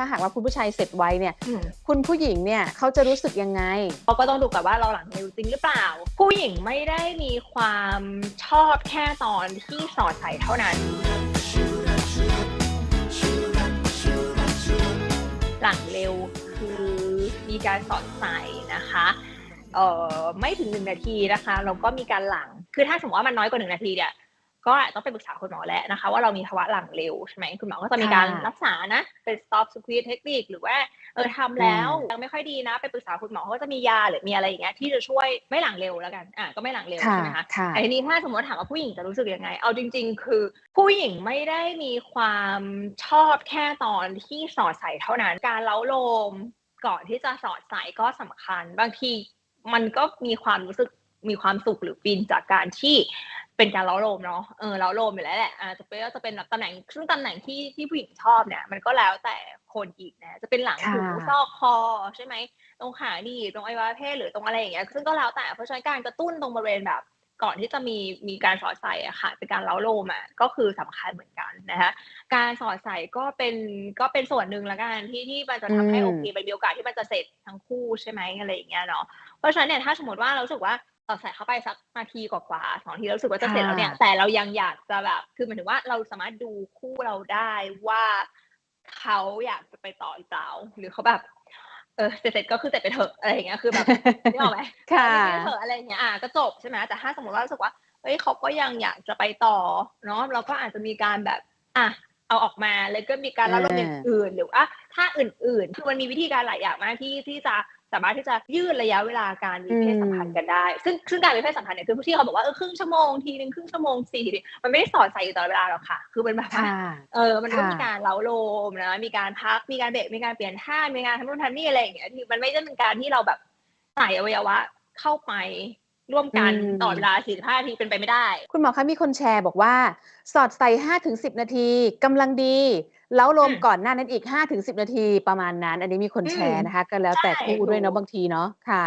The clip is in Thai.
ถ้าหากว่าคุณผู้ชายเสร็จไวเนี่ยอืมคุณผู้หญิงเนี่ยเขาจะรู้สึกยังไงเราก็ต้องดูกับว่าเราหลังเร็วจริงหรือเปล่า ผู้หญิงไม่ได้มีความชอบแค่ตอนที่สอดใส่เท่านั้น หลังเร็วคือมีการสอดใส่นะคะเอ่อไม่ถึงหนึ่งนาทีนะคะแล้วก็มีการหลัง คือถ้าสมมติว่ามันน้อยกว่าหนึ่งนาทีเนี่ย ก็อาจต้องไปปรึกษาคุณหมอแล้วนะคะ ว่าเรามีภาวะหลังเร็วใช่ไหมคุณหมอก็จะมีการค่ะรักษานะเป็น stop squeeze technique หรือว่าเออทำแล้วยังไม่ค่อยดีนะ ไปปรึกษาคุณหมอเขาก็จะมียาหรือมีอะไรอย่างเงี้ยที่จะช่วยไม่หลังเร็วแล้วกันอะก็ไม่หลังเร็วค่ะใช่ไหมคะค่ะแต่ทีนี้ถ้าสมมติว่าถามว่าผู้หญิงจะรู้สึกยังไง เอาจริง ๆ คือผู้หญิงไม่ได้มีความชอบแค่ตอนที่สอดใส่เท่านั้นการเล้าโลมก่อนที่จะสอดใส่ก็สำคัญ บางทีมันก็มีความรู้สึกมีความสุขหรือฟินจากการที่ เป็นการเล้าโลมเนาะเออเล้าโลมอยู่แล้วแหละอาจจะเป็นก็จะเป็นแบบตำแหน่งซึ่งตำแหน่งที่ที่ผู้หญิงชอบเนี่ย มันก็แล้วแต่คนอีกนะจะเป็นหลังหูค่ะซอกคอใช่ไหมตรงขาหนีบตรงอวัยวะเพศหรือตรงอะไรอย่างเงี้ยซึ่งก็แล้วแต่เพราะฉะนั้นการกระตุ้นตรงบริเวณแบบก่อนที่จะมีมีการสอดใส่อะค่ะเป็นการเล้าโลมอะก็คือสำคัญเหมือนกันนะคะการสอดใส่ก็เป็นก็เป็นส่วนหนึ่งละกันที่ที่มันจะทำให้อืมโอเคมันมีโอกาสที่มันจะเสร็จทั้งคู่ใช่ไหมอะไรอย่างเงี้ยเนาะเพราะฉะนั้นเนี่ยถ้าสมมติว่าเรารู้สึกว่า สอดใส่เข้าไปสักนาทีกว่าๆสองนาทีเรารู้สึกว่าจะเสร็จแล้วเนี่ยค่ะแต่เรายังอยากจะแบบ คือหมายถึงว่าเราสามารถดูคู่เราได้ว่าเขาอยากจะไปต่ออีกเปล่าหรือเขาแบบเออเสร็จๆก็คือเสร็จไปเถอะอะไรอย่างเงี้ยคือแบบนึกออกไหมค่ะเออเถอะอะไรอย่างเงี้ยอะก็จบใช่ไหมแต่ถ้าสมมติว่ารู้สึกว่าเฮ้ยเขาก็ยังอยากจะไปต่อเนาะเราก็อาจจะมีการแบบอะเอาออกมาแล้วก็มีการรับรองอ่าอย่างอื่น หรือว่าถ้าอื่นๆ คือมันมีวิธีการหลายอย่างมากที่ที่จะ สามารถที่จะยืดระยะเวลาการมีเพศสัมพันธ์กันได้ ซึ่งซึ่งการมีเพศสัมพันธ์เนี่ยคือผู้ที่เขาบอกว่าเออครึ่งชั่วโมงทีนึงครึ่งชั่วโมงสี่ทีมันไม่ได้สอดใส่อยู่ตลอดเวลาหรอกค่ะ คือเป็นแบบว่าค่ะเออมันก็ค่ะมีการเล้าโลมนะมีการพักมีการเบรกมีการเปลี่ยนท่ามีการทำนู่นทำนี่อะไรอย่างเงี้ยที่มันไม่ได้เป็นการที่เราแบบใส่อวัยวะเข้าไปร่วมกันอืมต่อเวลา45นาทีเป็นไปไม่ได้ คุณหมอคะมีคนแชร์บอกว่า สอดใส่5ถึง10นาทีกำลังดี แล้วลมอืมก่อนหน้านั้นอีก5ถึง10นาทีประมาณนั้น อันนี้มีคนแชร์นะคะ ก็แล้วแต่ใช่คู่ด้วยเนาะถูกบางทีเนาะค่ะ